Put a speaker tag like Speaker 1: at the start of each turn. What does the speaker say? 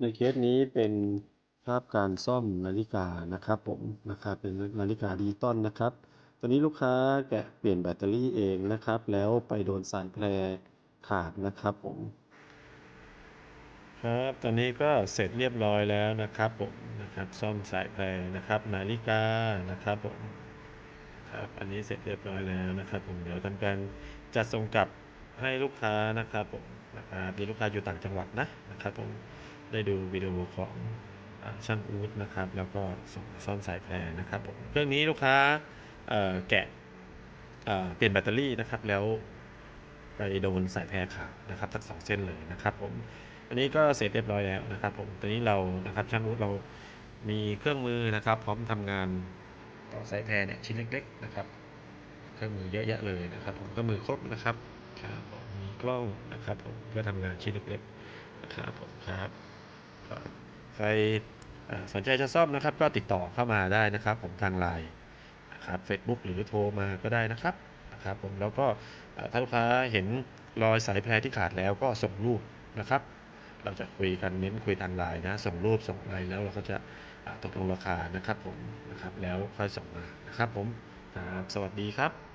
Speaker 1: ในเคสนี้เป็นภาพการซ่อมนาฬิกานะครับผมนะครับเป็นนาฬิกาดิจิตอลนะครับ ตอนนี้ลูกค้าแกะเปลี่ยนแบตเตอรี่เองนะครับ แล้วไปโดนสายแพรขาดนะครับผม ครับตอนนี้ก็เสร็จเรียบร้อยแล้วนะครับผมนะครับซ่อมสายแพรนะครับ นาฬิกานะครับผมครับอันนี้เสร็จเรียบร้อยแล้วนะครับผมเดี๋ยวทำการจัดส่งกลับ ให้ลูกค้านะครับผมนะครับมีลูกค้าอยู่ต่างจังหวัดนะนะครับผมได้ดูวิดีโอของช่างอูดนะครับ แล้วก็ส่งซ่อมสายแพรนะครับผมเครื่องนี้ลูกค้าแกะเปลี่ยนแบตเตอรี่นะครับ แล้วไปโดนสายแพรขาดนะครับทั้งสองเส้นเลยนะครับผมอันนี้ก็เสร็จเรียบร้อยแล้วนะครับผมตอนนี้เรานะครับช่างรู้เรามีเครื่องมือนะครับ พร้อมทำงานต่อสายแพรเนี่ยชิ้นเล็ก ๆ นะครับ เครื่องมือเยอะแยะเลยนะครับผมเครื่องมือครบนะครับครับผมมีกล้องนะครับผมเพื่อทำงานชิ้นเล็กๆนะครับผมครับใครสนใจจะซ่อมนะครับ ก็ติดต่อเข้ามาได้นะครับ ผมทางไลน์นะครับ Facebook หรือโทรมาก็ได้นะครับนะครับผมแล้วก็เอ่อถ้าลูกค้าเห็นรอยสายแพรที่ขาดแล้วก็ส่งรูปนะครับ เราจะคุยกันเน้นคุยทางไลน์นะ ส่งรูปส่งอะไรแล้วเราก็จะตกลงราคานะครับผมนะครับแล้วค่อยส่งมานะครับผม ครับ สวัสดีครับ